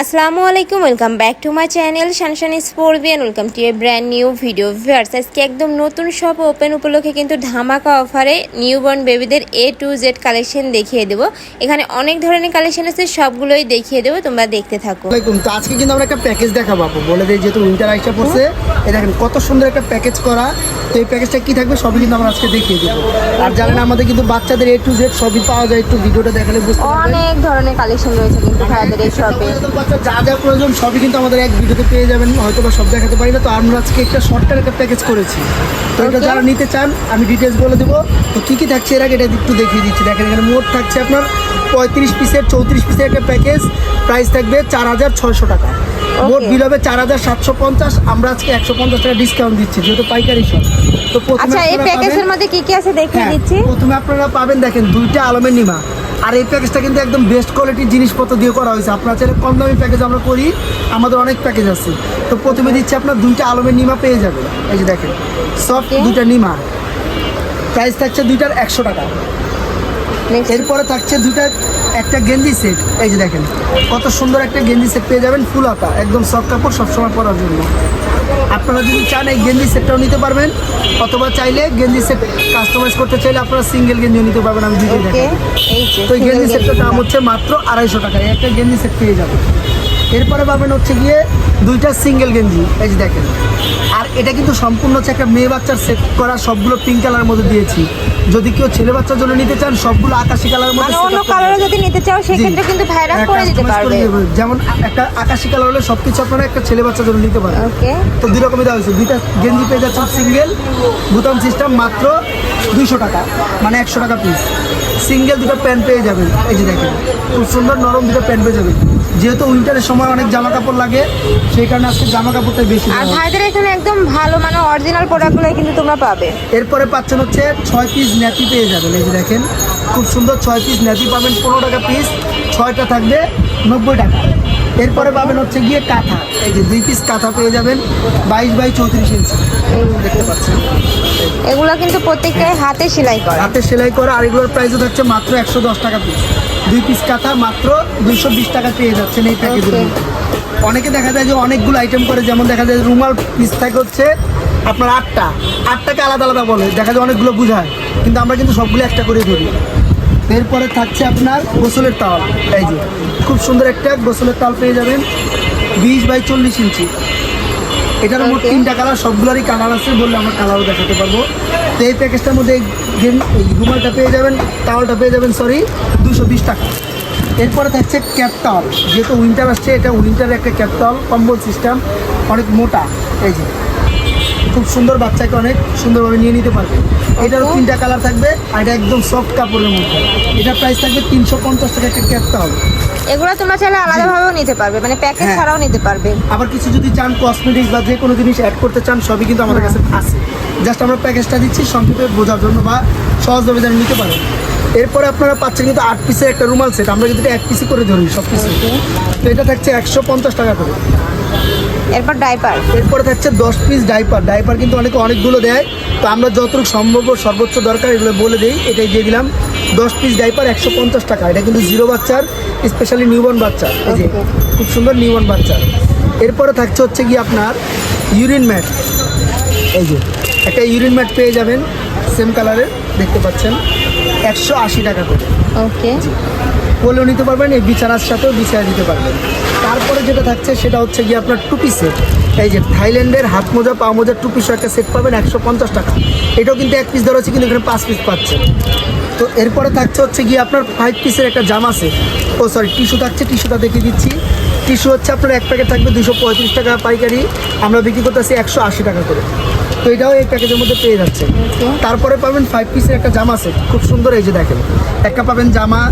আসসালামু আলাইকুম welcome back to my channel শানশান sport Beant welcome to a brand new video viewers আজকে একদম নতুন সব ওপেন উপলক্ষে কিন্তু ধামাকা অফারে নিউবর্ন বেবিদের এ টু জেড কালেকশন দেখিয়ে দেবো। এখানে অনেক ধরনের কালেকশন আছে সবগুলোই দেখিয়ে দেবো তোমরা দেখতে থাকো। তো আজকে কিন্তু আমরা একটা প্যাকেজ দেখাবো আপু। বলে দিই যেহেতু উইন্টার আইসা পড়ছে এই দেখেন কত সুন্দর একটা প্যাকেজ করা। তো এই প্যাকেজটা কি থাকবে সবই কিন্তু আমরা আজকে দেখিয়ে দেবো। আর জানেন আমাদের কিন্তু বাচ্চাদের এ টু জেড সবই পাওয়া যায় একটু ভিডিওটা দেখালে বুঝতে অনেক ধরনের কালেকশন রয়েছে কিন্তু ভাইয়াদের এই শপে বাচ্চা যা যা প্রয়োজন সবই কিন্তু আমাদের এক ভিডিওতে পেয়ে যাবেন হয়তো বা সব দেখাতে পারি না। তো আমরা আজকে একটা শর্টকাট একটা প্যাকেজ করেছি। তো এটা যারা নিতে চান আমি ডিটেলস বলে দেবো। তো কী কী থাকছে এর আগে এটা একটু দেখিয়ে দিচ্ছি। দেখেন এখানে মোট থাকছে আপনার পঁয়ত্রিশ পিসের চৌত্রিশ পিসের একটা প্যাকেজ প্রাইস থাকবে চার হাজার ছয়শো টাকা। মোট বিল হবে চার হাজার সাতশো পঞ্চাশ। আমরা আজকে একশো পঞ্চাশ টাকা ডিসকাউন্ট দিচ্ছি যেহেতু পাইকারি সব তো প্রথমে আচ্ছা এই প্যাকেজের মধ্যে কি কি আছে দেখিয়ে হ্যাঁ, দিচ্ছি? প্রথমে আপনারা পাবেন দেখেন দুইটা আলমের নিমা। আর এই প্যাকেজটা কিন্তু একদম বেস্ট কোয়ালিটির জিনিসপত্র দিয়ে করা হয়েছে। আপনার চাইলে কম দামি প্যাকেজ আমরা করি আমাদের অনেক প্যাকেজ আছে। তো প্রথমে দিচ্ছি আপনার দুইটা আলমের নিমা পেয়ে যাবেন। এই যে দেখেন সফট. দুইটা নিমা। প্রাইস থাকছে দুইটার একশো টাকা। এরপরে থাকছে দুইটা একটা গেঞ্জি সেট এই যে দেখেন কত সুন্দর একটা গেঞ্জি সেট পেয়ে যাবেন ফুল হাতা একদম সফট কাপড় সবসময় পরার জন্য। আপনারা যদি চান এই গেঞ্জি সেটটাও নিতে পারবেন অথবা চাইলে গেঞ্জি সেট কাস্টমাইজ করতে চাইলে আপনারা সিঙ্গেল গেঞ্জিও নিতে পারবেন আমি ওকে দেখেন তো এই গেঞ্জি সেটটার দাম হচ্ছে মাত্র আড়াইশো টাকা একটা গেঞ্জি সেট পেয়ে যাবে এরপরে পাবেন হচ্ছে গিয়ে দুইটা সিঙ্গেল গেঞ্জি এই যে দেখেন। আর এটা কিন্তু সম্পূর্ণ হচ্ছে একটা মেয়ে বাচ্চার সেট করা সবগুলো পিঙ্ক কালারের মধ্যে দিয়েছি। যদি কেউ ছেলে বাচ্চার জন্য নিতে চান সবগুলো আকাশি কালারের মধ্যে মানে অন্য কালারে যদি নিতে চাও সেক্ষেত্রে। কিন্তু ভাইরা হ্যাঁ, করে দিতে পারবে। যেমন একটা আকাশি কালার হলে সবকিছু আপনারা একটা ছেলে বাচ্চার জন্য নিতে পারেন। ওকে তো দুই রকমই দেওয়া হয়েছে। দুইটা গেঞ্জি পেয়ে যাচ্ছে সিঙ্গেল বুতাম সিস্টেম মাত্র দুইশো টাকা মানে একশো টাকা পিস সিঙ্গেল দুটো প্যান্ট পেয়ে যাবেন। এই যে দেখেন খুব সুন্দর নরম দুটো প্যান্ট পেয়ে যাবেন। যেহেতু উইন্টারের সময় অনেক জামা কাপড় লাগে সেই কারণে আজকে জামা কাপড়টা বেশি আর ভাইদের এখানে একদম ভালো মানে অরিজিনাল প্রোডাক্টগুলোই কিন্তু তোমরা পাবে। এরপরে পাচ্ছেন হচ্ছে ছয় পিস ন্যাপি পেয়ে যাবেন এই যে দেখেন খুব সুন্দর ছয় পিস ন্যাপি পাবেন পনেরো টাকা পিস ছয়টা থাকবে নব্বই টাকা। এরপরে পাবেন হচ্ছে গিয়ে কাঁথা এই যে দুই পিস কাঁথা পেয়ে যাবেন বাইশ বাই চৌত্রিশ ইঞ্চি দেখতে পাচ্ছেন? এগুলো কিন্তু প্রত্যেকটাই হাতে সেলাই করা। হাতে সেলাই করা আর এগুলোর প্রাইসও থাকছে মাত্র একশো দশ টাকা পিস দুই পিস কাঁথা মাত্র দুইশো বিশ টাকা পেয়ে যাচ্ছেন এই প্যাকেজের অনেকে দেখা যায় যে অনেকগুলো আইটেম করে যেমন দেখা যায় রুমাল পিস থাকে হচ্ছে আপনার আটটা। আটটাকে আলাদা আলাদা বলে দেখা যায় অনেকগুলো বুঝায়। কিন্তু আমরা কিন্তু সবগুলো একটা করে ধরি। এরপরে থাকছে আপনার গোসলের তাল এই যে খুব সুন্দর একটা গোসলের তাল পেয়ে যাবেন। বিশ বাই চল্লিশ ইঞ্চি। এটার মোট তিনটা কালার সবগুলোরই কালার আছে বললে আমরা কালারও দেখাতে পারব। তো এই প্যাকেজটার মধ্যে এই রুমালটা পেয়ে যাবেন টাওয়ালটা পেয়ে যাবেন সরি দুশো বিশ টাকা। এরপরে থাকছে ক্যাপ টাওয়াল। যেহেতু উইন্টার আসছে এটা উইন্টারের একটা ক্যাপ টাওয়াল কম্বল সিস্টেম অনেক মোটা। এই যে খুব সুন্দর বাচ্চাকে অনেক সুন্দরভাবে নিয়ে নিতে পারবে। এটারও. তিনটা কালার থাকবে আর এটা একদম সফট কাপড়ের মধ্যে। এটার প্রাইস থাকবে তিনশো পঞ্চাশ টাকা একটা ক্যাপ টাওয়াল। এগুলো তোমরা চাইলে আলাদাভাবেও নিতে পারবে মানে প্যাকেজ হ্যাঁ। ছাড়াও নিতে পারবে। আবার কিছু যদি চান কসমেটিক্স বা যে কোনো জিনিস অ্যাড করতে চান সবই কিন্তু আমাদের কাছে আছে। জাস্ট আমরা প্যাকেজটা দিচ্ছি সংক্ষেপে বোঝার জন্য বা সহজভাবে যেন নিতে পারেন। এরপরে আপনারা পাচ্ছেন কিন্তু আট পিসের একটা রুমাল সেট আমরা এটা এক পিসই করে ধরি সব কিছু তো এটা থাকছে একশো পঞ্চাশ টাকা করে। এরপর ডাইপার এরপরে থাকছে দশ পিস ডাইপার ডাইপার কিন্তু অনেকে অনেকগুলো দেয়। তো আমরা যতটুকু সম্ভব সর্বোচ্চ দরকার এগুলো বলে দিই। এটাই দিয়ে দিলাম। দশ পিস ডাইপার একশো পঞ্চাশ টাকা। এটা কিন্তু জিরো বাচ্চার স্পেশালি নিউবর্ন বাচ্চা এই যে খুব সুন্দর নিউবর্ন বাচ্চা এরপরে থাকছে হচ্ছে কি আপনার ইউরিন ম্যাট এই যে একটা ইউরিন ম্যাট পেয়ে যাবেন সেম কালারের দেখতে পাচ্ছেন একশো আশি টাকা করে। ওকে বলেও নিতে পারবেন এই বিছানার সাথেও বিছানা দিতে পারবেন। তারপরে যেটা থাকছে সেটা হচ্ছে গিয়ে আপনার টুপি সেট এই যে থাইল্যান্ডের হাত মোজা পা মোজার টুপি সহ একটা সেট পাবেন একশো পঞ্চাশ টাকা। এটাও কিন্তু এক পিস ধরা হচ্ছে কিন্তু এখানে পাঁচ পিস পাচ্ছে তো এরপরে থাকছে হচ্ছে গিয়ে আপনার ফাইভ পিসের একটা জামা সেট ও সরি টিস্যু থাকছে টিস্যুটা দেখিয়ে দিচ্ছি। টিস্যু হচ্ছে আপনার এক প্যাকেট থাকবে দুশো পঁয়ত্রিশ টাকা পাইকারি। আমরা বিক্রি করতেছি একশো আশি টাকা করে। তো এটাও এই প্যাকেজের মধ্যে পেয়ে যাচ্ছে তারপরে পাবেন ফাইভ পিসের একটা জামা সেট খুব সুন্দর এই যে দেখেন। একটা পাবেন জামা,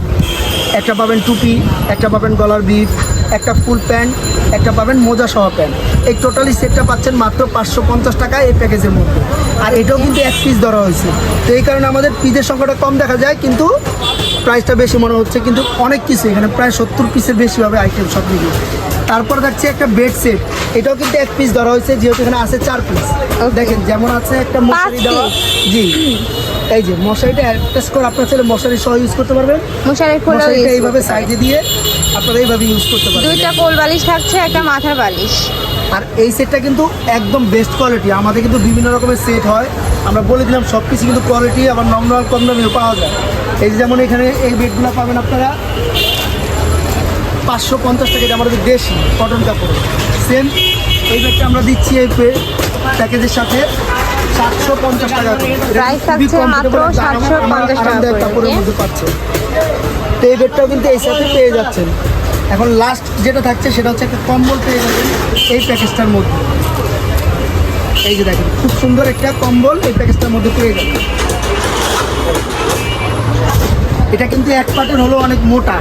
একটা পাবেন টুপি, একটা পাবেন গলার বিপ একটা ফুল প্যান্ট একটা পাবেন মোজা সহ প্যান্ট। এই টোটালি সেটটা পাচ্ছেন মাত্র পাঁচশো পঞ্চাশ টাকা এই প্যাকেজের মধ্যে। আর এটাও কিন্তু এক পিস ধরা হয়েছে। তো এই কারণে আমাদের পিসের সংখ্যাটা কম দেখা যায় কিন্তু প্রাইসটা বেশি মনে হচ্ছে কিন্তু অনেক কিছু এখানে প্রায় সত্তর পিসের বেশি হবে আইটেম সব মিলিয়ে তারপর থাকছে একটা বেড সেট এটাও কিন্তু এক পিস ধরা হয়েছে যেহেতু এখানে আছে চার পিস দেখেন যেমন আছে একটা মশারি দেওয়া। জি। এই যে মশারিটা অ্যাটাচ করে আপনার ছেলে মশারি সহ ইউজ করতে পারবেন। মশারি খোলা এইভাবে সাইডে দিয়ে আপনারা এইভাবে ইউজ করতে পারবেন। দুইটা কোল বালিশ থাকছে একটা মাথার বালিশ। আর এই সেটটা কিন্তু একদম বেস্ট কোয়ালিটি আমাদের কিন্তু বিভিন্ন রকমের সেট হয়। আমরা বলে দিলাম সব কিছু কিন্তু কোয়ালিটি আবার নম নম কম দামেও পাওয়া যায়। এই যে যেমন এখানে এই বেডগুলো পাবেন আপনারা পাঁচশো পঞ্চাশ টাকা এটা আমাদের দেশি কটন কাপড়। সেম এই বেডটা আমরা দিচ্ছি এই প্যাকেজের সাথে। পঞ্চাশ টাকা করে। এটা থাকছে মাত্র comfortable একটা আরাম- 750 টাকা কাপড়ের মধ্যে পাচ্ছে। তো এই বেডটাও কিন্তু এই সাথে পেয়ে যাচ্ছেন। এখন লাস্ট যেটা থাকছে সেটা হচ্ছে একটা কম্বল পেয়ে যাবেন এই প্যাকেজটার মধ্যে। এই যে দেখেন খুব সুন্দর একটা কম্বল এই প্যাকেজটার মধ্যে পেয়ে যাবেন। এটা কিন্তু এক পাটের হলো অনেক মোটা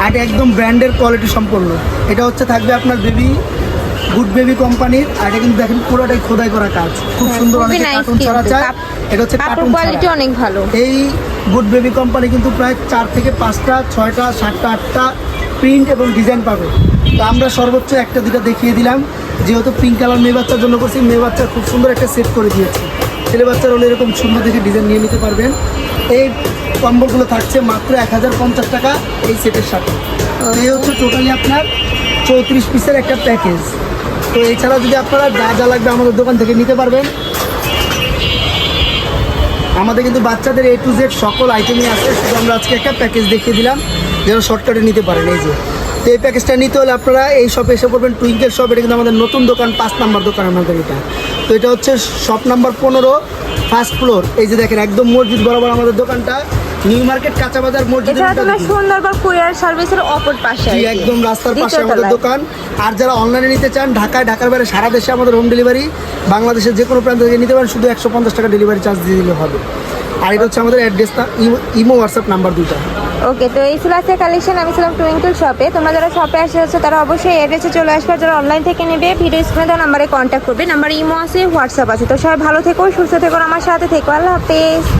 আর একদম ব্র্যান্ডের কোয়ালিটি সম্পন্ন। এটা হচ্ছে থাকবে আপনার বেবি গুড বেবি কোম্পানির আর এটা কিন্তু দেখেন পুরোটাই খোদাই করা কাজ। খুব সুন্দর খুবই অনেকে কার্টুন ছাড়া। চায় এটা হচ্ছে কার্টুন কোয়ালিটি অনেক ভালো। এই গুড বেবি কোম্পানি কিন্তু প্রায় চার থেকে পাঁচটা ছয়টা সাতটা আটটা প্রিন্ট এবং ডিজাইন পাবে। তো আমরা সর্বোচ্চ একটা দুটা দেখিয়ে দিলাম। যেহেতু পিঙ্ক কালার মেয়ে বাচ্চার জন্য করছি মেয়ে বাচ্চা খুব সুন্দর একটা সেট করে দিয়েছি। ছেলে বাচ্চার হলে এরকম সুন্দর দেখে ডিজাইন নিয়ে নিতে পারবেন। এই কম্বলগুলো থাকছে মাত্র এক হাজার পঞ্চাশ টাকা এই সেটের সাথে। এই হচ্ছে টোটালি আপনার চৌত্রিশ পিসের একটা প্যাকেজ এছাড়া যদি আপনারা যা যা লাগবে আমাদের দোকান থেকে নিতে পারবেন। আমাদের কিন্তু বাচ্চাদের এ টু জেড সকল আইটেমই আছে। শুধু আমরা আজকে একটা প্যাকেজ দেখিয়ে দিলাম, যেন শর্টকাটে নিতে পারেন, এই যে। তো এই প্যাকেজটা নিতে হলে আপনারা এই শপে এসে পড়বেন টুইঙ্কেল শপ এটা কিন্তু আমাদের নতুন দোকান, পাঁচ নাম্বার দোকান আমাদের এটা। তো এটা হচ্ছে শপ নাম্বার পনেরো ফার্স্ট ফ্লোর এই যে দেখেন, একদম মসজিদ বরাবর আমাদের দোকানটা। নিউ মার্কেট কাঁচা বাজার মসজিদ এছাড়া তোমরা সুন্দরবন কুরিয়ার সার্ভিসের অপর পাশে কি। একদম রাস্তার পাশে আমাদের দোকান। আর যারা অনলাইনে নিতে চান ঢাকায় ঢাকার বাইরে সারা দেশে আমাদের হোম ডেলিভারি বাংলাদেশের যে কোনো প্রান্ত থেকে নিতে পারেন শুধু একশো পঞ্চাশ টাকা ডেলিভারি চার্জ দিয়ে দিলে হবে। আর এটা হচ্ছে আমাদের অ্যাড্রেসটা ইমো হোয়াটসঅ্যাপ নাম্বার দুইটা। ওকে তো এই ছিল আজকে কালেকশন আমি ছিলাম টুইঙ্কল শপে তোমরা যারা শপে আসে হচ্ছে তারা অবশ্যই অ্যাড্রেসে চলে আসবে। যারা অনলাইন থেকে নেবে ভিডিও স্ক্রিনে দেওয়া নাম্বারে কন্ট্যাক্ট করবে। নাম্বার ইমো আছে হোয়াটসঅ্যাপ আছে। তো সবাই ভালো থেকো সুস্থ থেকো আমার সাথে থেকো। আল্লাহ হাফেজ।